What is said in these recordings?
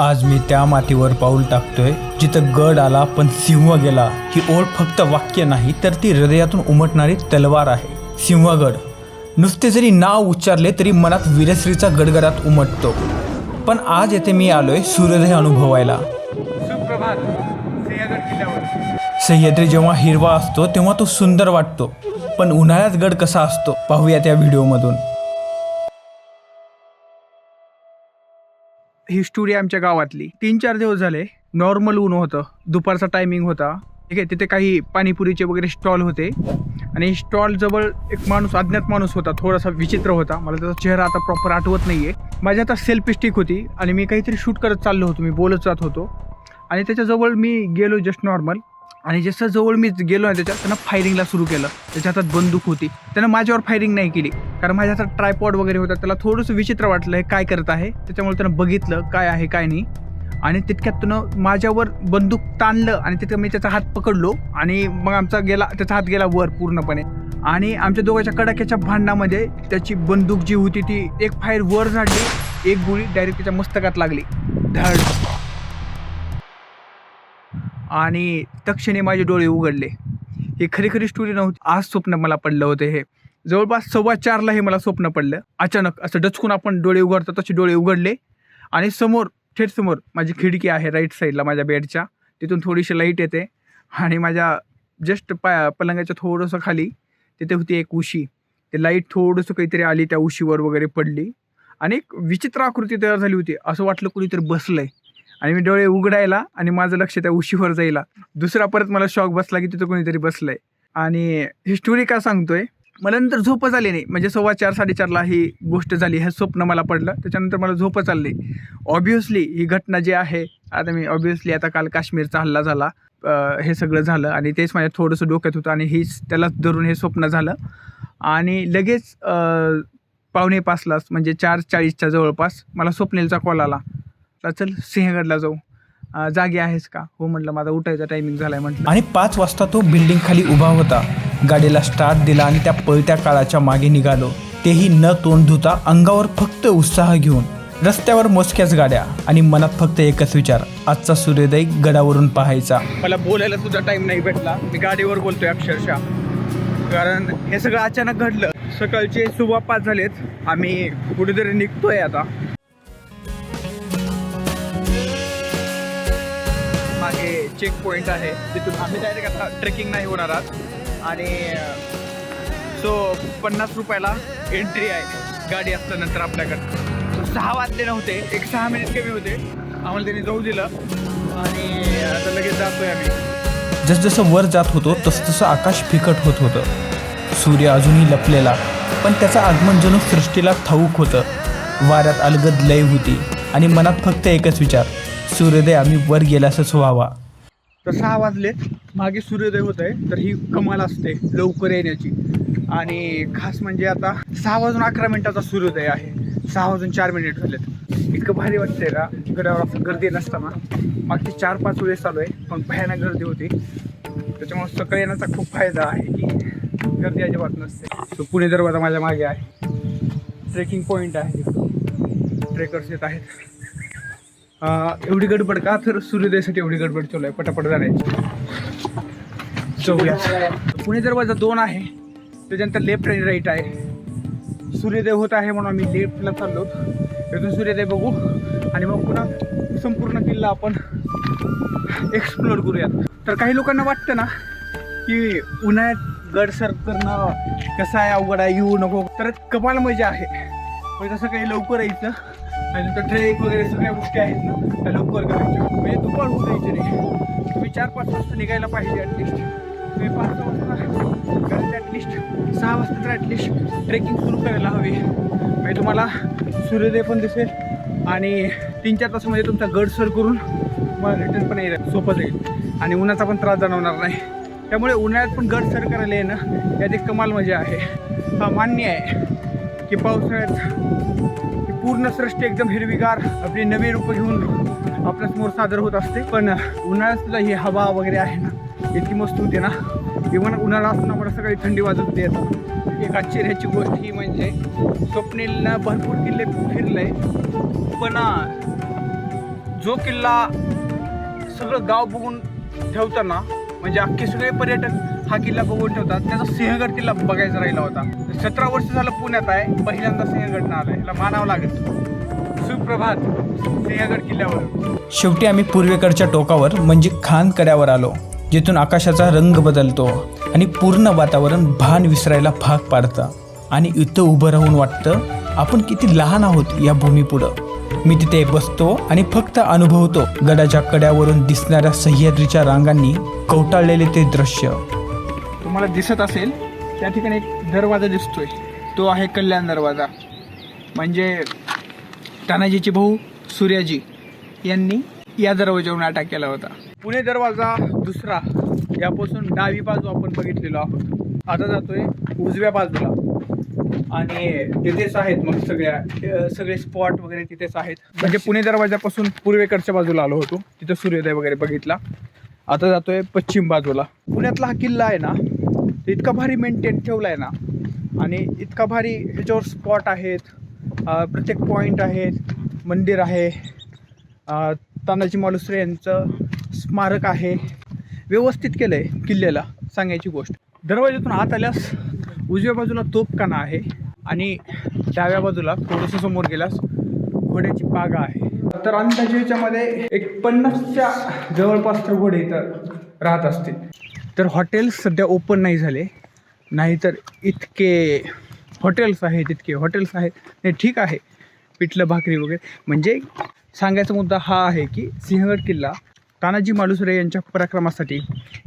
आज मी त्या मातीवर पाऊल टाकतोय जिथं गड आला पण सिंह गेला. ही ओळ फक्त वाक्य नाही तर ती हृदयातून उमटणारी तलवार आहे. सिंहगड. नुसते जरी नाव उच्चारले तरी मनात वीरश्रीचा गडगडात उमटतो. पण आज येथे मी आलोय सूर्योदय अनुभवायला. सुप्रभात. सिंहगड किल्ल्यावर. सह्याद्री जेव्हा हिरवा असतो तेव्हा तो सुंदर वाटतो. पण उन्हाळ्यात गड कसा असतो पाहूया त्या व्हिडिओमधून. ही स्टोरी आमच्या गावातली. तीन चार दिवस झाले नॉर्मल ऊन होतं. दुपारचा टायमिंग होता. ठीक आहे तिथे काही पाणीपुरीचे वगैरे स्टॉल होते. आणि स्टॉल जवळ एक माणूस अज्ञात माणूस होता थोडासा विचित्र होता. मला त्याचा चेहरा आता प्रॉपर आठवत नाही आहे माझ्या आता सेल्फी स्टिक होती आणि मी काहीतरी शूट करत चाललो होतो. मी बोलत जात होतो. आणि त्याच्याजवळ मी गेलो जस्ट नॉर्मल आणि जसं जवळ मी गेलो ना त्याच्यात त्यानं फायरिंगला सुरू केलं. त्याच्या हातात बंदूक होती. त्यानं माझ्यावर फायरिंग नाही केली. कारण माझ्या हातात ट्रायपॉड वगैरे होता. त्याला थोडंसं विचित्र वाटलं हे काय करत आहे? त्याच्यामुळे त्यानं बघितलं काय आहे काय नाही. आणि तितक्यात त्यानं माझ्यावर बंदूक ताणलं आणि तितकं मी त्याचा हात पकडलो. आणि मग आमचा गेला त्याचा हात गेला वर पूर्णपणे. आणि आमच्या दोघांच्या कडाक्याच्या भांडणामध्ये त्याची बंदूक जी होती ती एक फायर वर झाडली एक गोळी डायरेक्ट त्याच्या मस्तकात लागली. धड. आणि तक्षणी माझे डोळे उघडले. ही खरी खरी स्टोरी नव्हती. आज स्वप्न मला पडलं होतं हे. जवळपास सव्वा चारला हे मला स्वप्न पडलं. अचानक असं डचकून आपण डोळे उघडतो तसे डोळे उघडले. आणि समोर थेट समोर माझी खिडकी आहे राईट साईडला माझ्या बेडच्या तिथून थोडीशी लाइट येते. आणि माझ्या जस्ट पाया पलंगाच्या थोडंसं खाली तिथे होती एक उशी. ते लाइट थोडंसं काहीतरी आली त्या उशीवर वगैरे पडली. आणि एक विचित्र आकृती तयार झाली होती. असं वाटलं कुणीतरी बसलं आहे आणि मी डोळे उघडायला आणि माझं लक्ष त्या उशीवर जायला. दुसरा परत मला शॉक बसला की तिथं कोणीतरी बसलंय. आणि ही स्टोरी का सांगतोय? मला नंतर झोपच आली नाही. म्हणजे सव्वा चार साडेचारला ही गोष्ट झाली हे स्वप्न मला पडलं. त्याच्यानंतर मला झोपच आली ऑब्व्हियसली ही घटना जी आहे आता मी ऑब्व्हियसली आता काल काश्मीरचा हल्ला झाला. हे सगळं झालं आणि तेच माझ्या थोडंसं डोक्यात होतं आणि हीच त्यालाच धरून हे स्वप्न झालं. आणि लगेच पावणे पाचलाच म्हणजे चार चाळीसच्या जवळपास मला स्वप्नेलचा कॉल आला. चल सिंहगडला जाऊ. जागी आहेस का? हो म्हटलं माझा उठायचा टायमिंग झालाय म्हटलं. आणि पाच वाजता तो बिल्डिंग खाली उभा होता. गाडीला स्टार्ट दिला आणि त्या पळत्या काळाच्या मागे निघालो. तेही न तोंड धुता अंगावर फक्त उत्साह घेऊन. रस्त्यावर मोजक्याच गाड्या आणि मनात फक्त एकच विचार आजचा सूर्योदय गडावरून पाहायचा. मला बोलायला सुद्धा टाइम नाही भेटला. मी गाडीवर बोलतोय अक्षरशः. कारण हे सगळं अचानक घडलं. सकाळचे सुबह पाच झालेत. आम्ही कुठेतरी निघतोय आता. चेक पॉईंट आहे तिथून आम्ही डायरेक्ट आता ट्रेकिंग नाही होणार आहात. आणि सो पन्नास रुपयाला एंट्री आहे. गाडी असल्यानंतर आपल्याकडं. सहा वाजले नव्हते एक सहा मिनिट कमी होते. आम्हाला त्यांनी जाऊ दिलं. आणि आता लगेच जातोय आम्ही. जसजसं वर जात होतो तसतसं आकाश फिकट होत होतं. सूर्य अजूनही लपलेला पण त्याचं आगमन जणू सृष्टीला ठाऊक होतं. वाऱ्यात अलगद लय होती. आणि मनात फक्त एकच विचार सूर्योदय आम्ही वर गेल्यासच व्हावा. तर सहा वाजले. मागे सूर्योदय होत आहे तर ही कमाल असते लवकर येण्याची. आणि खास म्हणजे आता सहा वाजून अकरा मिनिटाचा सूर्योदय आहे. सहा वाजून चार मिनिट झालेत. इतकं भारी वाटतंय का? गडावर असं गर्दी नसताना. मागचे चार पाच वेळेस चालू आहे पण भयानक गर्दी होती. त्याच्यामुळे सकाळी येण्याचा खूप फायदा आहे की गर्दी अजिबात नसते. तो पुणे दरवाजा माझ्या मागे आहे. ट्रेकिंग पॉईंट आहे. ट्रेकर्स येत आहेत. एवढी गडबड का? तर सूर्योदयासाठी एवढी गडबड चालू आहे. पटापट जाण्याची. चौघ्या पुणे दरवाजा दोन आहे. त्याच्यानंतर लेफ्ट आणि राईट आहे. सूर्योदय होत आहे म्हणून आम्ही लेफ्टला चाललो. तिथून सूर्योदय बघू. आणि मग पुन्हा संपूर्ण किल्ला आपण एक्सप्लोर करूयात. तर काही लोकांना वाटतं ना की उन्हाळ्यात गड सर करणं कसं आहे? अवघड आहे. येऊ नको. तर कमाल मजा आहे. म्हणजे तसं काही लवकर यायचं आणि नंतर ट्रेक वगैरे सगळ्या गोष्टी आहेत ना त्या लवकर करायच्या. म्हणजे दुपार होऊ द्यायचे नाही तुम्ही चार पाच वाजता निघायला पाहिजे ॲटलिस्ट तुम्ही पाच सहा वाजता घरात ॲटलिस्ट सहा वाजता तर ॲटलिस्ट ट्रेकिंग सुरू करायला हवी. म्हणजे तुम्हाला सूर्योदय पण दिसेल आणि तीन चार तासामध्ये तुमचा गड सर करून तुम्हाला रिटर्न पण येईल. सोपं जाईल. आणि उन्हाचा पण त्रास जाणवणार नाही. त्यामुळे उन्हाळ्यात पण गड सर करायला येणं यात एक कमाल मजा आहे. हा मान्य आहे की पावसाळ्यात पूर्ण सृष्टी एकदम हिरवीगार आपली नवी रूपं घेऊन आपल्यासमोर सादर होत असते. पण उन्हाळ्यात सुद्धा ही हवा वगैरे आहे ना इतकी मस्त होते ना. इव्हन उन्हाळा असताना मला सकाळी थंडी वाजत होते येतात एक आश्चर्याची गोष्ट ही म्हणजे स्वप्नीलनं भरपूर किल्ले फिरलंय. पण जो किल्ला सगळं गाव बघून ठेवताना म्हणजे अख्खे सगळे पर्यटक हा किल्ला बघून ठेवतात त्याचा सिंहगड किल्ला बघायचा राहिला होता. सतरा वर्ष झालं पुण्यात आहे पहिल्यांदा सिंहगड आलाय. ह्याला मानावं लागेल. सुप्रभात सिंहगड किल्ल्यावर. शेवटी आम्ही पूर्वेकडच्या टोकावर म्हणजे खान कड्यावर आलो जिथून आकाशाचा रंग बदलतो आणि पूर्ण वातावरण भान विसरायला भाग पाडतं. आणि इथं उभं राहून वाटतं आपण किती लहान आहोत या भूमीपुढं. मी तिथे बसतो आणि फक्त अनुभवतो गडाच्या कड्यावरून दिसणाऱ्या सह्याद्रीच्या रांगांनी कवटाळलेले ते दृश्य. तुम्हाला दिसत असेल त्या ठिकाणी एक दरवाजा दिसतोय. तो आहे कल्याण दरवाजा. म्हणजे तानाजीचे भाऊ सूर्याजी यांनी या दरवाज्यावरून अटॅक केला होता. पुणे दरवाजा दुसरा. यापासून डावी बाजू आपण बघितलेलो आहोत. आता जातोय उजव्या बाजूला. आणि तिथेच आहेत मग सगळ्या सगळे स्पॉट वगैरे तिथेच आहेत. म्हणजे पुणे दरवाजापासून पूर्वेकडच्या बाजूला आलो होतो. तिथं सूर्योदय वगैरे बघितला. आता जातोय पश्चिम बाजूला. पुण्यातला हा किल्ला आहे ना इतका भारी मेंटेन ठेवला आहे ना. आणि इतका भारी ह्याच्यावर स्पॉट आहेत. प्रत्येक पॉईंट आहेत. मंदिर आहे. तानाजी मालुसरे यांचं स्मारक आहे. व्यवस्थित केलं आहे किल्ल्याला सांगायची गोष्ट. दरवाज्यातून आत आल्यास उजव्या बाजूला तोपखाना आहे. आणि डाव्या बाजूला थोडंसं समोर गेल्यास घोड्याची बागा आहे. तर अंदाजे याच्यामध्ये एक पन्नासच्या जवळपास तर घोडे इथं राहत असतील. तर हॉटेल्स सध्या ओपन नाही झाले. नाहीतर इतके हॉटेल्स आहेत इतके हॉटेल्स आहेत. नाही ठीक आहे. पिठलं भाकरी वगैरे. म्हणजे सांगायचा मुद्दा हा आहे की सिंहगड किल्ला तानाजी मालुसरे यांच्या पराक्रमासाठी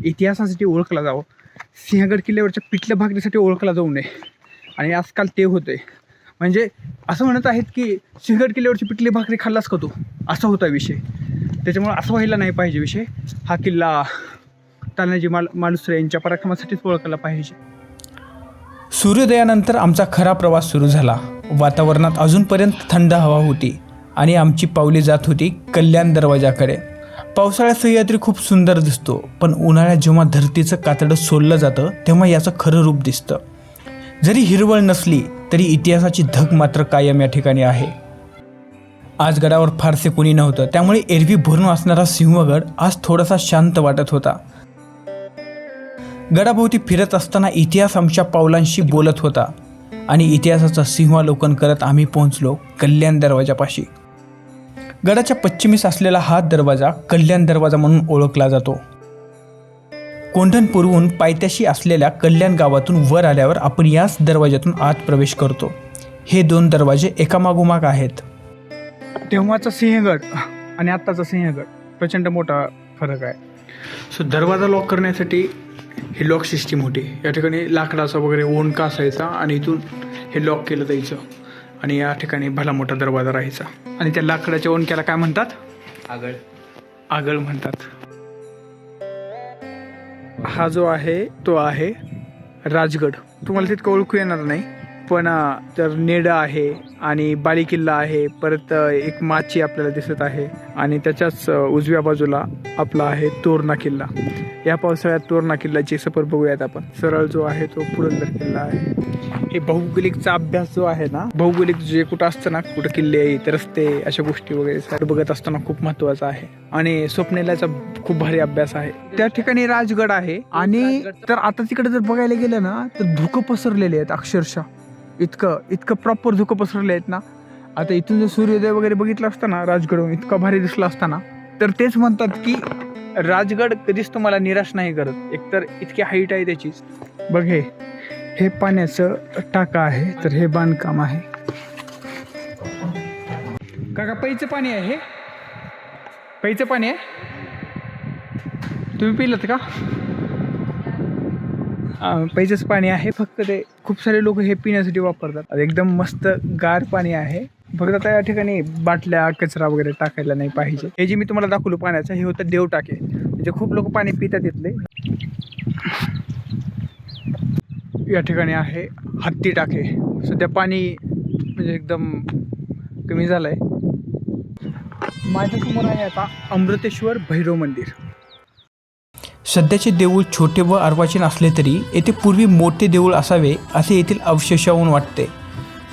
इतिहासासाठी ओळखला जावं. सिंहगड किल्ल्यावरच्या पिठलं भाकरीसाठी ओळखला जाऊ नये. आणि आजकाल ते होते म्हणजे असं म्हणत आहेत की सिंहगड किल्ल्यावरची पिठली भाकरी खाल्लास का तू? असा होता विषय. त्याच्यामुळे असं व्हायला नाही पाहिजे विषय. हा किल्ला तानाजी माल मालुसरे यांच्या पराक्रमासाठीच ओळखला पाहिजे. सूर्योदयानंतर आमचा खरा प्रवास सुरू झाला. वातावरणात अजूनपर्यंत थंड हवा होती आणि आमची पावले जात होती कल्याण दरवाजाकडे. पावसाळ्यात सह्याद्री खूप सुंदर दिसतो पण उन्हाळ्यात जेव्हा धरतीचं कातडं सोललं जातं तेव्हा याचं खरं रूप दिसतं. जरी हिरवळ नसली तरी इतिहासाची धग मात्र कायम या ठिकाणी आहे. आज गडावर फारसे कोणी नव्हतं त्यामुळे एरवी भरून असणारा सिंहगड आज थोडासा शांत वाटत होता. गडाभोवती फिरत असताना इतिहास आमच्या पावलांशी बोलत होता आणि इतिहासाचं सिंहालोकन करत आम्ही पोहोचलो कल्याण दरवाजापाशी. गडाच्या पश्चिमेस असलेला हा दरवाजा कल्याण दरवाजा म्हणून ओळखला जातो. कोंढण पुरवून पायथ्याशी असलेल्या कल्याण गावातून वर आल्यावर आपण याच दरवाजातून आत प्रवेश करतो. हे दोन दरवाजे एकामागोमाग आहेत. तेव्हाचा सिंहगड आणि आत्ताचा सिंहगड. प्रचंड मोठा फरक आहे. सो दरवाजा लॉक करण्यासाठी हे लॉक सिस्टीम होती. या ठिकाणी लाकडाचा वगैरे ओंडका असायचा आणि इथून हे लॉक केलं जायचं. आणि या ठिकाणी भला मोठा दरवाजा राहायचा. आणि त्या लाकडाच्या ओंडक्याला काय म्हणतात? आगळ. आगळ म्हणतात. हा जो आहे तो आहे राजगड. तुम्हाला तितकं ओळखू येणार नाही. पण तर नेडा आहे आणि बाली किल्ला आहे. परत एक माची आपल्याला दिसत आहे आणि त्याच्याच उजव्या बाजूला आपला आहे तोरणा किल्ला. या पावसाळ्यात तोरणा किल्ल्याची सफर बघूयात आपण. सरळ जो आहे तो पुरंदर किल्ला आहे. हे भौगोलिकचा अभ्यास जो आहे ना भौगोलिक जे कुठं असतं ना कुठं किल्ले रस्ते अशा गोष्टी वगैरे सगळं बघत असताना खूप महत्त्वाचा आहे. आणि स्वप्नेलाचा खूप भारी अभ्यास आहे. त्या ठिकाणी राजगड आहे आणि तर आता तिकडे जर बघायला गेलं ना तर धुकं पसरलेले आहेत अक्षरशः. इतकं इतकं प्रॉपर धुकं पसरले आहेत ना. आता इथून जर सूर्योदय वगैरे बघितलं असताना राजगडहून इतका भारी दिसला असताना तर तेच म्हणतात की राजगड कधीच तुम्हाला निराश नाही करत. एकतर इतकी हाईट आहे त्याची. बघ हे हे पाण्याचं टाका आहे तर हे बांधकाम आहे. काका पैचं पाणी आहे हे? पैचं पाणी आहे? तुम्ही पिलत का? अं, पाणी आहे. फक्त ते खूप सारे लोक हे पिण्यासाठी वापरतात. एकदम मस्त गार पाणी आहे. फक्त आता या ठिकाणी बाटल्या कचरा वगैरे टाकायला नाही पाहिजे. हे जे मी तुम्हाला दाखवलो पाण्याचं हे होतं देव टाके म्हणजे खूप लोक पाणी पितात इथले. या ठिकाणी आहे हत्ती टाके. सध्या पाणी म्हणजे एकदम कमी झालं आहे माझ्यासमोर आहे आता अमृतेश्वर भैरव मंदिर. सध्याचे देऊळ छोटे व अर्वाचीन असले तरी येथे पूर्वी मोठे देऊळ असावे असे येथील अवशेषावून वाटते.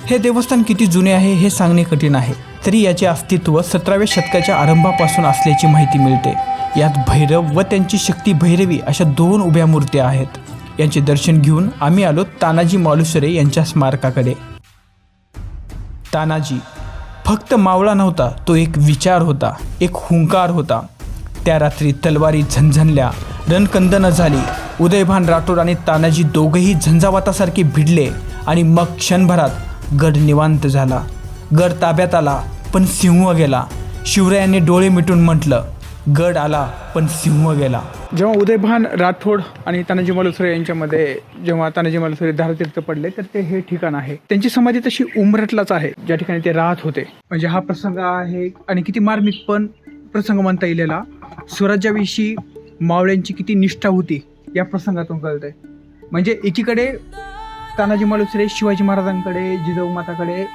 हे देवस्थान किती जुने आहे हे सांगणे कठीण आहे. तरी याचे अस्तित्व सतराव्या शतकाच्या आरंभापासून असल्याची माहिती मिळते. यात भैरव व त्यांची शक्ती भैरवी अशा दोन उभ्या मूर्त्या आहेत. यांचे दर्शन घेऊन आम्ही आलो तानाजी मालुसरे यांच्या स्मारकाकडे. तानाजी फक्त मावळा नव्हता तो एक विचार होता एक हुंकार होता. त्या रात्री तलवारी झंझणल्या रणकंदनं झाली. उदयभान राठोड आणि तानाजी दोघंही झंझावातासारखे भिडले आणि मग क्षणभरात गड निवांत झाला. गड ताब्यात आला पण सिंह गेला. शिवरायांनी डोळे मिटून म्हटलं गड आला पण सिंह गेला. जेव्हा उदयभान राठोड आणि तानाजी मालुसरे यांच्यामध्ये जेव्हा तानाजी मालुसरे धारतीर्थ पडले तर ते हे ठिकाण आहे. त्यांची समाधी तशी उमरटलाच आहे. ज्या ठिकाणी ते राहत होते. म्हणजे हा प्रसंग आहे आणि किती मार्मिक पण प्रसंग म्हणता येईलेला स्वराज्याविषयी मावळ्यांची किती निष्ठा होती या प्रसंगातून कळतंय. म्हणजे एकीकडे तानाजी मालुसरे शिवाजी महाराजांकडे जिजाऊ माताकडे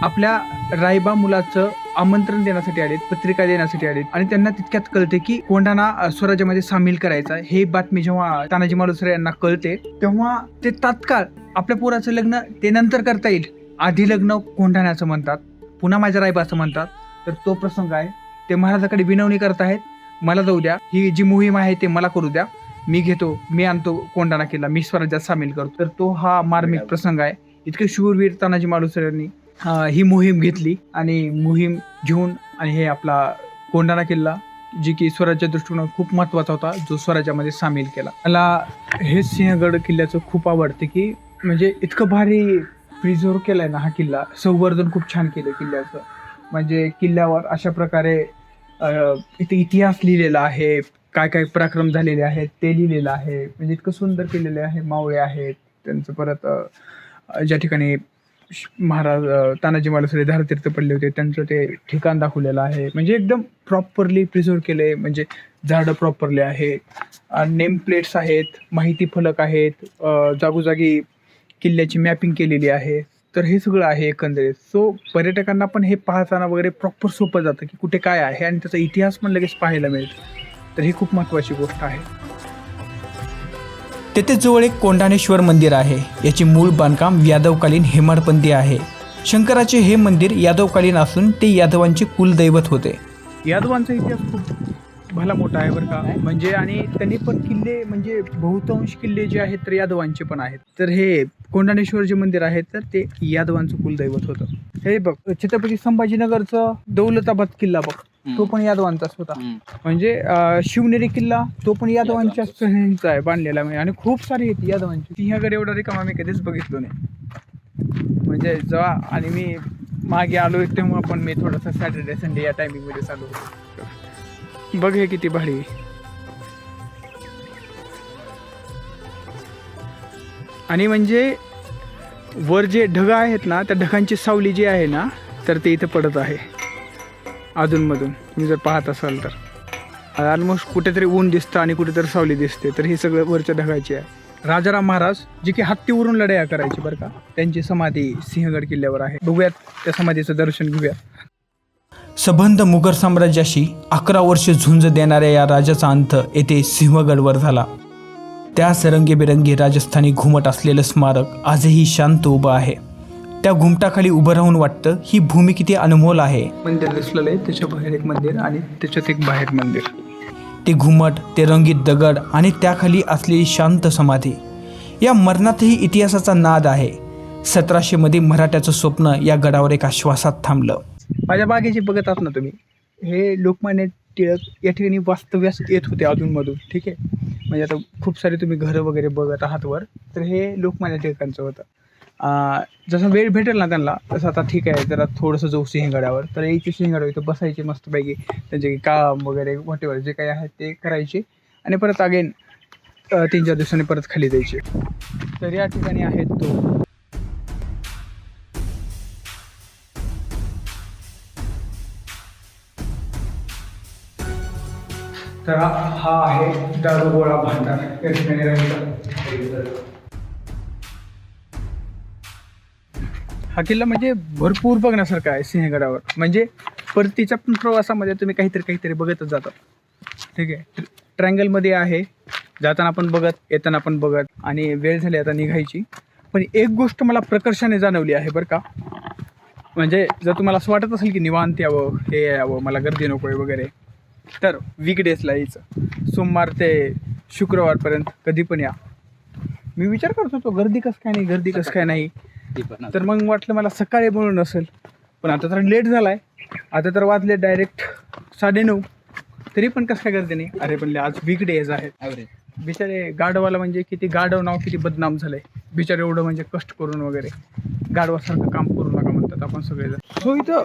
आपल्या रायबा मुलाचं आमंत्रण देण्यासाठी आलेत पत्रिका देण्यासाठी आलेत. आणि त्यांना तितक्यात कळते की कोंढाणा स्वराज्यामध्ये सामील करायचा हे बातमी जेव्हा तानाजी मालुसरे यांना कळते तेव्हा ते तात्काळ आपल्या पोराचं लग्न ते नंतर करता येईल. आधी लग्न कोंढाण्याचं म्हणतात पुन्हा माझ्या रायबाचं म्हणतात. तर तो प्रसंग आहे. ते महाराजाकडे विनवणी करत आहेत मला जाऊ द्या. ही जी मोहीम आहे ते मला करू द्या. मी घेतो मी आणतो कोंडाणा किल्ला. मी स्वराज्यात सामील करतो. तर तो हा मार्मिक प्रसंग आहे. इतके शूरवीर तानाजी मालुसरे ही मोहीम घेतली आणि मोहीम घेऊन आणि हे आपला कोंडाणा किल्ला जी की स्वराज्या दृष्टिकोनात खूप महत्त्वाचा होता जो स्वराज्यामध्ये सामील केला. मला हे सिंहगड किल्ल्याचं खूप आवडते की म्हणजे इतकं भारी प्रिझर्व केलं आहे ना हा किल्ला. संवर्धन खूप छान केलं किल्ल्याचं. म्हणजे किल्ल्यावर अशा प्रकारे इथे इतिहास लिहिलेला आहे काय काय पराक्रम झालेले आहेत ते लिहिलेलं आहे. म्हणजे इतकं सुंदर केलेले आहे मावळे आहेत. त्यांचं परत ज्या ठिकाणी श- महाराज तानाजी मालुसरे धारतीर्थ पडले होते त्यांचं ते ठिकाण दाखवलेलं आहे. म्हणजे एकदम प्रॉपरली प्रिझर्व केले म्हणजे झाडं प्रॉपरली आहेत. नेम प्लेट्स आहेत माहिती फलक आहेत. जागोजागी किल्ल्याची मॅपिंग केलेली आहे. तर हे सगळं आहे एकंदरीत. सो पर्यटकांना पण हे पाहताना वगैरे प्रॉपर सोपं जातं की कुठे काय आहे आणि त्याचा इतिहास पण लगेच पाहायला मिळतो तर ही खूप महत्त्वाची गोष्ट आहे. तेथे जवळ एक कोंढाणेश्वर मंदिर आहे. याचे मूळ बांधकाम यादवकालीन हेमाडपंथी आहे. शंकराचे हे मंदिर यादवकालीन असून ते यादवांचे कुलदैवत होते. यादवांचा इतिहास खूप भला मोठा आहे बरं का. म्हणजे आणि त्यांनी पण किल्ले म्हणजे बहुतांश किल्ले जे आहेत तर यादवांचे पण आहेत. तर हे कोंढाणेश्वर जे मंदिर आहे तर ते यादवांचं कुलदैवत होतं. हे बघ छत्रपती संभाजीनगरचं दौलताबाद किल्ला बघ तो पण यादवांचाच होता. म्हणजे शिवनेरी किल्ला तो पण यादवांच्याच ह्यांचा आहे बांधलेला म्हणजे आणि खूप सारे आहेत यादवांची. सिंहगड एवढा रिकामा मी कधीच बघितलो नाही. म्हणजे जेव्हा आणि मी मागे आलोय तेव्हा पण मी थोडासा सॅटर्डे संडे या टायमिंगमध्ये चालू होतो. बघ हे किती भारी आणि म्हणजे वर जे ढग आहेत ना त्या ढगांची सावली जी आहे ना तर ते इथं पडत आहे. अधूनमधून. तुम्ही जर पाहत असाल तर. ऑलमोस्ट कुठेतरी ऊन दिसतं आणि कुठेतरी सावली दिसते तर हे सगळं वरच्या ढगाची आहे. राजाराम महाराज जे की हत्तीवरून लढाया करायची बरं का त्यांची समाधी सिंहगड किल्ल्यावर आहे. बघूयात त्या समाधीचं दर्शन घेऊयात. सबंध मुघल साम्राज्याशी अकरा वर्ष झुंज देणाऱ्या या राजाचा अंत येथे सिंहगडवर झाला. त्या सरंगीबेरंगी राजस्थानी घुमट असलेलं स्मारक आजही शांत उभं आहे. त्या घुमटाखाली उभं राहून वाटतं ही भूमी किती अनमोल आहे. मंदिर दिसलेलं आहे त्याच्या बाहेर एक मंदिर आणि त्याच्यात एक बाहेर मंदिर. ते घुमट ते रंगीत दगड आणि त्याखाली असलेली शांत समाधी. या मरणातही इतिहासाचा नाद आहे. सतराशेमध्ये मराठ्याचं स्वप्न या गडावर एका श्वासात थांबलं. माझ्या बागेची बघत आहात ना तुम्ही? हे लोकमान्य टिळक या ठिकाणी वास्तव्यास येत होते अधूनमधून ठीक आहे? म्हणजे आता खूप सारे तुम्ही घरं वगैरे बघत आहात वर तर हे लोकमान्य टिळकांचं होतं. जसं वेळ भेटेल ना त्यांना तसं आता ठीक आहे जरा थोडंसं जाऊ सिंहगडावर. तर यायची सिंहगडावर इथं बसायचे मस्तपैकी त्यांचे काम वगैरे वॉटेवर जे काही आहे ते करायचे. आणि परत अगेन तीन चार दिवसांनी परत खाली जायचे. तर या ठिकाणी आहेत तो. तर हा- आहे दारुगोळा भांडार या ठिकाणी हा किल्ला म्हणजे भरपूर बघण्यासारखा आहे सिंहगडावर. म्हणजे परतीच्या पण प्रवासामध्ये तुम्ही काहीतरी काहीतरी बघतच जातात ठीक आहे? ट्रँगलमध्ये आहे. जाताना पण बघत येताना पण बघत. आणि वेळ झाली आता निघायची. पण एक गोष्ट मला प्रकर्षाने जाणवली आहे बरं का. म्हणजे जर तुम्हाला असं वाटत असेल की निवांत यावं हे यावं मला गर्दी नको आहे वगैरे. तर वीकडेजला यायचं. सोमवार ते शुक्रवारपर्यंत कधी पण या. मी विचार करत होतो गर्दी कसं काय नाही गर्दी कसं काय नाही. तर मग वाटलं मला सकाळी म्हणून नसेल. पण आता तर लेट झालाय. आता तर वाजले डायरेक्ट साडेनऊ. तरी पण कसं काय गर्दी नाही. अरे पण आज वीक डेज आहेत बिचारे गाडवाला म्हणजे किती गाडव नाव किती बदनाम झालंय. बिचारे एवढं म्हणजे कष्ट करून वगैरे. गाडवासारखं काम करू नका म्हणतात आपण सगळेजण. सो इथं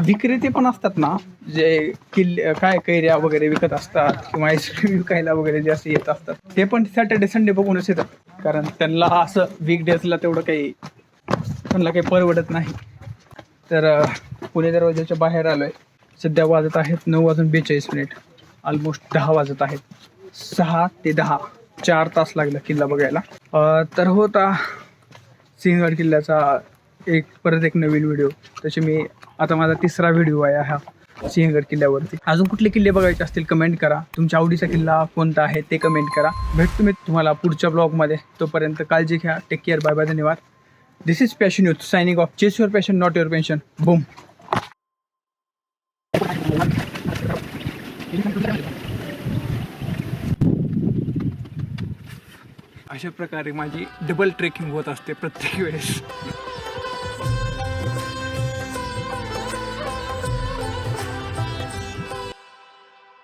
विक्रेते पण असतात ना जे किल्ले काय कैऱ्या वगैरे विकत असतात किंवा आईस्क्रीम विकायला वगैरे जे असे येत असतात ते पण सॅटर्डे संडे बघूनच येतात. कारण त्यांना असं वीकडेजला तेवढं काही त्यांना काही परवडत नाही. तर पुणे दरवाजाच्या बाहेर आलो आहे सध्या वाजत आहेत नऊ वाजून बेचाळीस मिनिट ऑलमोस्ट दहा वाजत आहेत. सहा ते दहा चार तास लागला किल्ला बघायला. तर होता सिंहगड किल्ल्याचा एक परत एक नवीन व्हिडिओ तसे मी आता माझा तिसरा व्हिडिओ आहे हा सिंहगड किल्ल्यावरती. अजून कुठले किल्ले बघायचे असतील कमेंट करा. तुमच्या आवडीचा किल्ला कोणता आहे ते कमेंट करा. भेटतो मी तुम्हाला पुढच्या ब्लॉगमध्ये तोपर्यंत काळजी घ्या. टेक केअर बाय बाय धन्यवाद. This is passion youth signing off chase your passion not your pension boom अशा प्रकारे माझी डबल ट्रेकिंग होत असते प्रत्येक वेळेस.